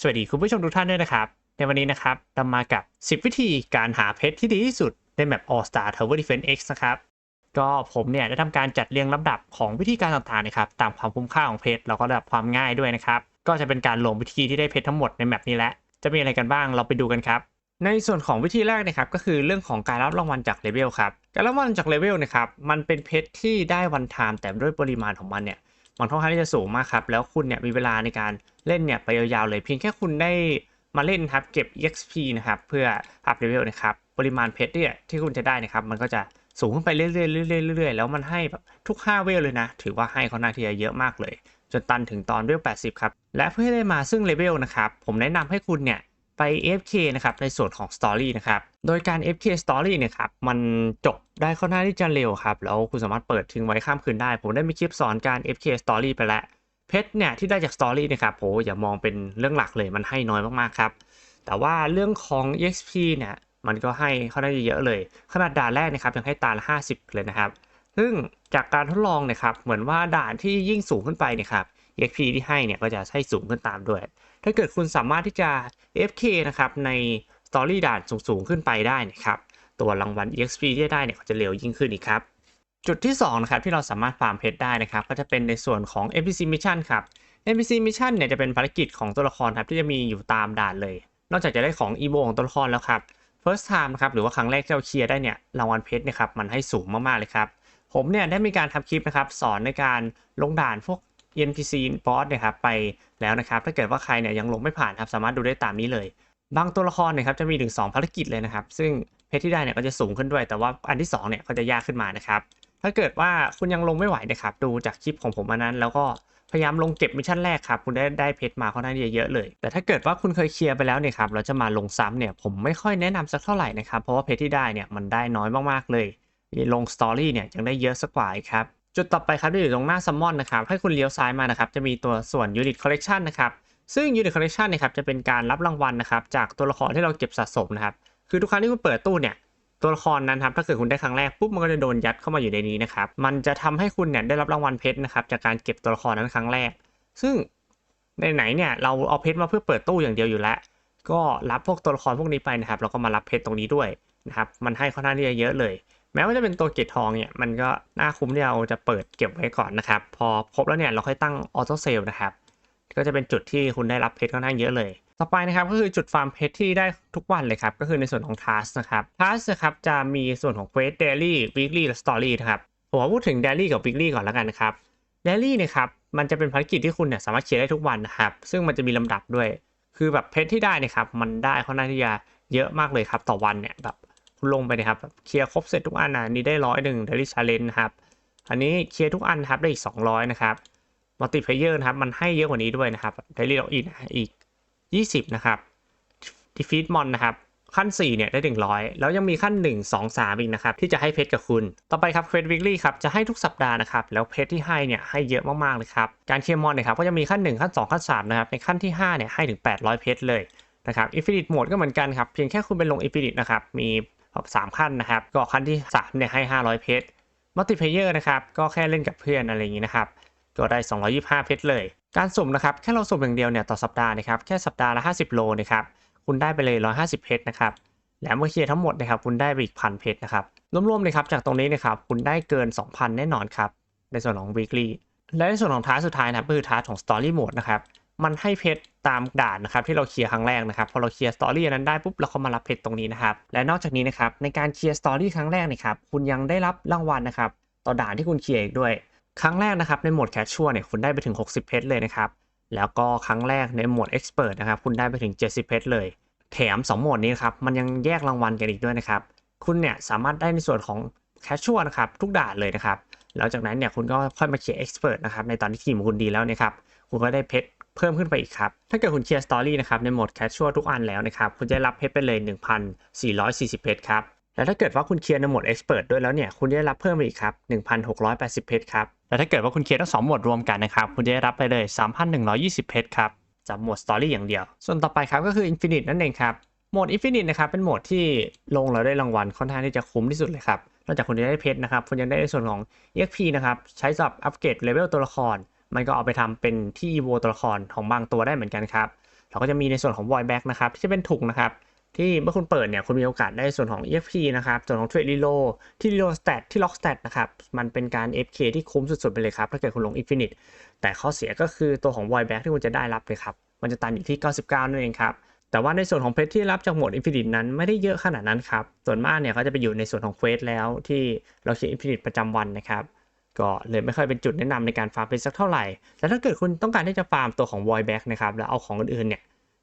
สวัสดีคุณผู้ชมทุกท่านด้วยนะครับ ในวันนี้นะครับเรามากับ 10 วิธีการหาเพชรที่ดีที่สุดในแมป All Star Tower Defense X นะครับก็ผมเนี่ยได้ทำการจัดเรียงลำดับของวิธีการต่างๆนะครับตามความคุ้มค่าของเพชรแล้วก็ระดับความง่ายด้วยนะครับ ก็จะเป็นการลงวิธีที่ได้เพชรทั้งหมดในแมปนี้แหละจะมีอะไรกันบ้างเราไปดูกันครับ ในส่วนของวิธีแรกนะครับก็คือเรื่องของการรับรางวัลจากเลเวลครับการรับรางวัลจากเลเวลนะครับมันเป็นเพชรที่ได้วันไทม์แต่ด้วยปริมาณของมันเนี่ยมันค่อนข้างที่จะสูงมากครับแล้วคุณเนี่ยมีเวลาในการ เล่นเนี่ยไปยาวๆเลยเพียงแค่คุณได้มาเล่นครับเก็บ exp นะครับเพื่ออัพเลเวลนะครับปริมาณเพชรเนี่ยที่คุณจะได้นะครับมันก็จะสูงขึ้นไปเรื่อยๆเรื่อยๆเรื่อยๆแล้วมันให้แบบทุก 5 เวลเลยนะ ถือว่าให้เขาหน้าที่จะเยอะมากเลย จนตันถึงตอนเวล 80 ครับ และเพื่อให้ได้มาซึ่งเลเวลนะครับ ผมแนะนำให้คุณเนี่ยไป FK นะครับในส่วนของ Story นะครับ โดยการ FK Story เนี่ยครับมันจบได้ค่อนข้างที่จะเร็วครับ แล้วคุณสามารถเปิดทิ้งไว้ข้ามคืนได้ ผมได้มีคลิปสอนการ FK Story ไปแล้ว ชรเนี่ยที่ได้จาก Story นะครับโหอย่ามองเป็นเรื่องหลักเลยมันให้น้อยมากๆครับ แต่ว่าเรื่องของ EXP เนี่ยมันก็ให้ค่อนข้างจะเยอะเลย ขนาดด่านแรกนะครับยังให้ตาละ 50 เลยนะครับ ซึ่งจากการทดลองเนี่ยครับเหมือนว่าด่านที่ยิ่งสูงขึ้นไปเนี่ยครับ EXP ที่ให้เนี่ยก็จะให้สูงขึ้นตามด้วย ถ้าเกิดคุณสามารถที่จะ FK นะครับใน Story ด่านสูงๆขึ้นไปได้นะครับตัวรางวัล EXP ที่ได้เนี่ยก็จะเร็วยิ่งขึ้นอีกครับ จุดที่2นะครับที่เราสามารถฟาร์มเพชรได้นะครับก็จะเป็นในส่วนของ NPC Mission ครับ NPC Mission เนี่ยจะเป็นภารกิจของตัวละครครับที่จะมีอยู่ตามด่านเลย นอกจากจะได้ของ EVO ของตัวละครแล้วครับ First time ครับหรือว่าครั้งแรกที่เราเคลียร์ได้เนี่ยรางวัลเพชรเนี่ยครับมันให้สูงมากๆเลยครับ ผมเนี่ยได้มีการทำคลิปนะครับสอนในการลงด่านพวก NPC boss เนี่ยครับไปแล้วนะครับถ้าเกิดว่าใครเนี่ยยังลงไม่ผ่านครับสามารถดูได้ตามนี้เลย บางตัวละครเนี่ยครับจะมีถึง2ภารกิจเลยนะครับซึ่งเพชรที่ได้เนี่ยก็จะสูงขึ้นด้วย แต่ว่าอันที่2เนี่ยก็จะยากขึ้นมานะครับ ถ้าเกิดว่าคุณยังลงไม่ไหวนะครับ ดูจากคลิปของผมอันนั้น แล้วก็พยายามลงเก็บมิชชั่นแรกครับ คุณได้ได้เพชรมาค่อนข้างเยอะเลย แต่ถ้าเกิดว่าคุณเคยเคลียร์ไปแล้วเนี่ยครับแล้วจะมาลงซ้ำเนี่ยผมไม่ค่อยแนะนำสักเท่าไหร่นะครับ เพราะว่าเพชรที่ได้เนี่ยมันได้น้อยมากๆเลยลงสตอรี่เนี่ยยังได้เยอะสักกว่าอีกครับจุดต่อไปครับที่อยู่ตรงหน้าซัมมอนนะครับให้คุณเลี้ยวซ้ายมานะครับจะมีตัวส่วน Unit Collection นะครับซึ่ง Unit Collection นะครับจะเป็นการรับรางวัลนะครับจากตัวละครที่เราเก็บสะสมนะครับคือทุกครั้งที่คุณเปิดตู้เนี่ย ตัวละครนั้นครับถ้าเกิดคุณได้ครั้งแรกปุ๊บมันก็จะโดนยัดเข้ามาอยู่ในนี้นะครับมันจะทำให้คุณเนี่ยได้รับรางวัลเพชรนะครับจากการเก็บตัวละครนั้นครั้งแรก ซึ่งในไหนเนี่ยเราเอาเพชรมาเพื่อเปิดตู้อย่างเดียวอยู่แล้ว ก็รับพวกตัวละครพวกนี้ไปนะครับแล้วก็มารับเพชรตรงนี้ด้วยนะครับมันให้ค่อนข้างที่จะเยอะเลย แม้ว่าจะเป็นตัวเกตทองเนี่ยมันก็น่าคุ้มที่เราจะเปิดเก็บไว้ก่อนนะครับพอครบแล้วเนี่ยเราค่อยตั้งออโต้เซลนะครับก็จะเป็นจุดที่คุณได้รับเพชรค่อนข้างเยอะเลย ต่อไปนะครับก็คือจุดฟาร์มเพชรที่ได้ทุกวันเลยครับ ก็คือในส่วนของทัสนะครับทัสนะครับจะมีส่วนของเควสเดลี่วีคลี่และสตอรี่นะครับผมว่าพูดถึงเดลี่กับวีคลี่ก่อนแล้วกันนะครับเดลี่เนี่ยครับมันจะเป็นภารกิจที่คุณเนี่ยสามารถเคลียร์ได้ทุกวันนะครับ ซึ่งมันจะมีลำดับด้วย คือแบบเพชรที่ได้เนะครับมันได้ค่อนข้างที่จะเยอะมากเลยครับ ต่อวันเนี่ยแบบคุณลงไปนะครับเคลียร์ครบเสร็จทุกอันนะนี่ได้ร้อยหนึ่งเดลี่ชาเลนจ์นะครับอันนี้เคลียร์ทุกอันครับได้อีก 200 นะครับมัลติเพเยอร์นะครับมันให้เยอะกว่านี้ด้วยนะครับเดลี่ล็อกอินอีก 20 นะครับดีฟีดมอนนะครับ ขั้น 4 เนี่ย ได้ 100 แล้วยังมีขั้น 1 2 3 อีกนะครับ ที่จะให้เพชรกับคุณ ต่อไปครับเควสวิกลี่ครับ จะให้ทุกสัปดาห์นะครับ แล้วเพชรที่ให้เนี่ย ให้เยอะมาก ๆ เลยครับ การเคลียร์มอนเนี่ยครับ ก็จะมีขั้น 1 ขั้น 2 ขั้น 3 นะครับ ในขั้นที่ 5 เนี่ย ให้ถึง 800 เพชรเลยนะครับอินฟินิตโหมดก็เหมือนกันครับ เพียงแค่คุณไปลงอินฟินิตนะครับ มีสามขั้นนะครับ ก็ขั้นที่3เนี่ยให้ 500 เพชรมัลติเพเยอร์นะครับ ก็แค่เล่นกับเพื่อนอะไรอย่างนี้นะครับ ก็ได้ 225 เพชรเลย การสุ่มนะครับแค่เราสุ่มอย่างเดียวเนี่ยต่อสัปดาห์นะครับแค่สัปดาห์ละ 50 โลนะครับคุณได้ไปเลย 150 เพชรนะครับและเมื่อเคลียร์ทั้งหมดนะครับคุณได้ไปอีกพันเพชรนะครับรวมๆเลยครับจากตรงนี้นะครับคุณได้เกิน 2,000 แน่นอนครับในส่วนของ weekly และในส่วนของท้าสุดท้ายนะครับคือท้าของ story mode นะครับมันให้เพชรตามด่านนะครับที่เราเคลียร์ครั้งแรกนะครับพอเราเคลียร์สตอรี่นั้นได้ปุ๊บเราก็มารับเพชรตรงนี้นะครับและนอกจากนี้นะครับในการเคลียร์สตอรี่ครั้งแรกนะครับคุณยังได้รับรางวัลนะครับต่อด่านที่คุณเคลียร์อีกด้วย ครั้งแรกนะครับในโหมดแคชชัวเนี่ยคุณได้ไปถึง 60 เพชรเลยนะครับ แล้วก็ครั้งแรกในโหมด Expert นะครับคุณได้ไปถึง 70 เพชรเลย แถม 2 โหมดนี้ครับมันยังแยกรางวัลกันอีกด้วยนะครับ คุณเนี่ยสามารถได้ในส่วนของแคชชัวนะครับทุกด่านเลยนะครับ แล้วจากนั้นเนี่ยคุณก็ค่อยมาเคลียร์ Expert นะครับในตอนที่ทีมของคุณดีแล้วนะครับคุณก็ได้เพชรเพิ่มขึ้นไปอีกครับ ถ้าเกิดคุณเคลียร์สตอรี่นะครับในโหมดแคชชัวทุกอันแล้วนะครับ คุณจะรับเพชรไปเลย 1,440 เพชรครับ และถ้าเกิดว่าคุณเคลียร์ในโหมด Expert ด้วยแล้วเนี่ย คุณจะได้รับเพิ่มไปอีกครับ 1,680 เพชรครับ และถ้าเกิดว่าคุณเคลียร์ทั้งสองหมดรวมกันนะครับ คุณจะได้รับไปเลย 3,120 เพชรครับจากโหมด Story อย่างเดียว ส่วนต่อไปครับก็คือ Infinite นั่นเองครับโหมด Infinite นะครับเป็นโหมดที่ลงแล้วได้รางวัลค่อนข้างที่จะคุ้มที่สุดเลยครับนอกจากคุณจะได้เพชรนะครับคุณยังได้ในส่วนของ EXP นะครับใช้สำหรับอัปเกรดเลเวลตัวละคร มันก็เอาไปทำเป็นที่ EVO ตัวละครของบางตัวได้เหมือนกันครับเราก็จะมีในส่วนของ void back นะครับที่จะเป็นถุงนะครับ ที่เมื่อคุณเปิดเนี่ยคุณมีโอกาสได้ส่วนของ EXP นะครับ ส่วนของ Trade Relo ที่ Relo Stat ที่ Lock Stat นะครับ มันเป็นการ FK ที่คุ้มสุดๆไปเลยครับ ถ้าเกิดคุณลง Infinite แต่ข้อเสียก็คือตัวของ Void Back ที่คุณจะได้รับเลยครับ มันจะตันอยู่ที่ 99 นั่นเองครับ แต่ว่าในส่วนของเพชรที่รับจากหมด Infinite นั้นไม่ได้เยอะขนาดนั้นครับ ส่วนมากเนี่ยเขาจะไปอยู่ในส่วนของเควสแล้วที่เราเขียน Infinite ประจำวันนะครับก็เลยไม่ค่อยเป็นจุดแนะนำในการฟาร์มเพชรสักเท่าไหร่ แต่ถ้าเกิดคุณต้องการที่จะฟาร์มตัวของ Void Back นะครับแล้วเอาของอื่นๆเนี่ย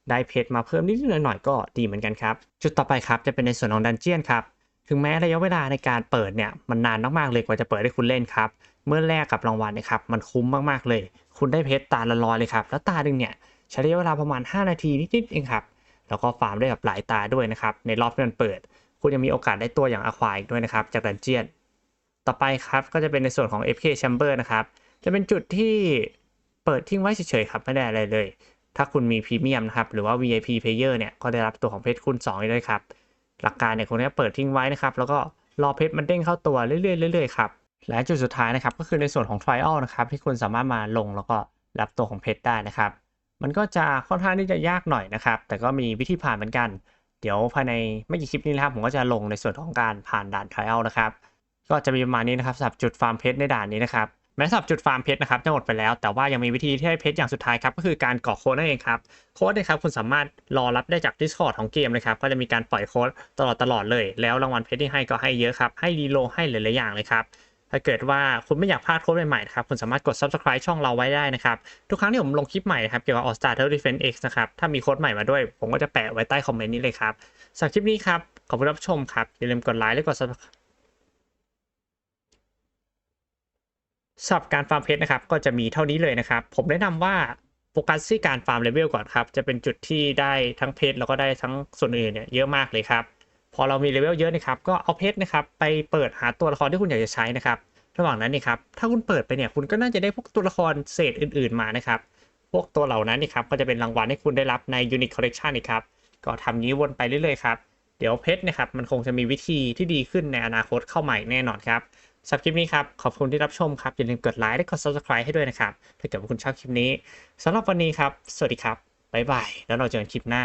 ได้เพชรมาเพิ่มนิดๆหน่อยๆก็ดีเหมือนกันครับ จุดต่อไปครับจะเป็นในส่วนของดันเจียนครับ ถึงแม้ระยะเวลาในการเปิดเนี่ยมันนานมากๆเลยกว่าจะเปิดให้คุณเล่นครับ เมื่อแลกกับรางวัลนะครับมันคุ้มมากๆเลย คุณได้เพชรตาละร้อยเลยครับ แล้วตาหนึ่งเนี่ยใช้ระยะเวลาประมาณ 5 นาทีนิดๆเองครับ แล้วก็ฟาร์มได้แบบหลายตาด้วยนะครับ ในรอบที่มันเปิด คุณยังมีโอกาสได้ตัวอย่างอควายด้วยนะครับจากดันเจียน ต่อไปครับก็จะเป็นในส่วนของ FK Chamber นะครับ จะเป็นจุดที่เปิดทิ้งไว้เฉยๆครับไม่ได้อะไรเลย ถ้าคุณมีพรีเมียมนะครับ หรือว่า VIP Player เนี่ย ก็ได้รับตัวของเพชรคูณ2อีกด้วยครับ หลักการเนี่ยคุณก็เปิดทิ้งไว้นะครับ แล้วก็รอเพชรมันเด้งเข้าตัวเรื่อยๆเรื่อยๆครับ และจุดสุดท้ายนะครับ ก็คือในส่วนของ Trial นะครับ ที่คุณสามารถมาลงแล้วก็รับตัวของเพชรได้นะครับ มันก็จะค่อนข้างที่จะยากหน่อยนะครับ แต่ก็มีวิธีผ่านเหมือนกัน เดี๋ยวภายในไม่กี่คลิปนี้นะครับ ผมก็จะลงในส่วนของการผ่านด่าน Trial นะครับ ก็จะมีประมาณนี้นะครับสำหรับจุดฟาร์มเพชรในด่านนี้นะครับ แม้สับจุดฟาร์มเพชรนะครับจะหมดไปแล้ว แต่ว่ายังมีวิธีที่ให้เพชรอย่างสุดท้ายครับก็คือการกรอกโค้ดนั่นเองครับโค้ดนี่ครับคุณสามารถรอรับได้จาก Discord ของเกมเลยครับก็จะมีการปล่อยโค้ดตลอดตลอดเลย แล้วรางวัลเพชรที่ให้ก็ให้เยอะครับให้รีโลให้หลายๆอย่างเลยครับถ้าเกิดว่าคุณไม่อยากพลาดโค้ดใหม่ๆนะครับคุณสามารถกด subscribe ช่องเราไว้ได้นะครับ ทุกครั้งที่ผมลงคลิปใหม่นะครับเกี่ยวกับ All Star Tower Defense X นะครับ ถ้ามีโค้ดใหม่มาด้วย ผมก็จะแปะไว้ใต้คอมเมนต์นี้เลยครับสำหรับคลิปนี้ครับ ขอบคุณรับชมครับ อย่าลืมกดไลค์และกด subscribe สำหรับการฟาร์มเพชรนะครับ ก็จะมีเท่านี้เลยนะครับ ผมแนะนำว่าโฟกัสที่การฟาร์มเลเวลก่อนครับ จะเป็นจุดที่ได้ทั้งเพชรแล้วก็ได้ทั้งส่วนอื่นเนี่ยเยอะมากเลยครับ พอเรามีเลเวลเยอะนะครับ ก็เอาเพชรนะครับไปเปิดหาตัวละครที่คุณอยากจะใช้นะครับ ระหว่างนั้นนี่ครับ ถ้าคุณเปิดไปเนี่ยคุณก็น่าจะได้พวกตัวละครเศษอื่น ๆมานะครับ พวกตัวเหล่านั้นนี่ครับก็จะเป็นรางวัลให้คุณได้รับใน Unique Collection นี่ครับ ก็ทำนี้วนไปเรื่อยๆครับ เดี๋ยวเพชรนะครับมันคงจะมีวิธีที่ดีขึ้นในอนาคตเข้าใหม่แน่นอนครับ สำหรับคลิปนี้ครับ ขอบคุณที่รับชมครับ อย่าลืมกดไลค์และกด subscribe ให้ด้วยนะครับ ถ้าเกิดว่าคุณชอบคลิปนี้สำหรับวันนี้ครับ สวัสดีครับ บ๊ายบาย แล้วเราเจอกันคลิปหน้า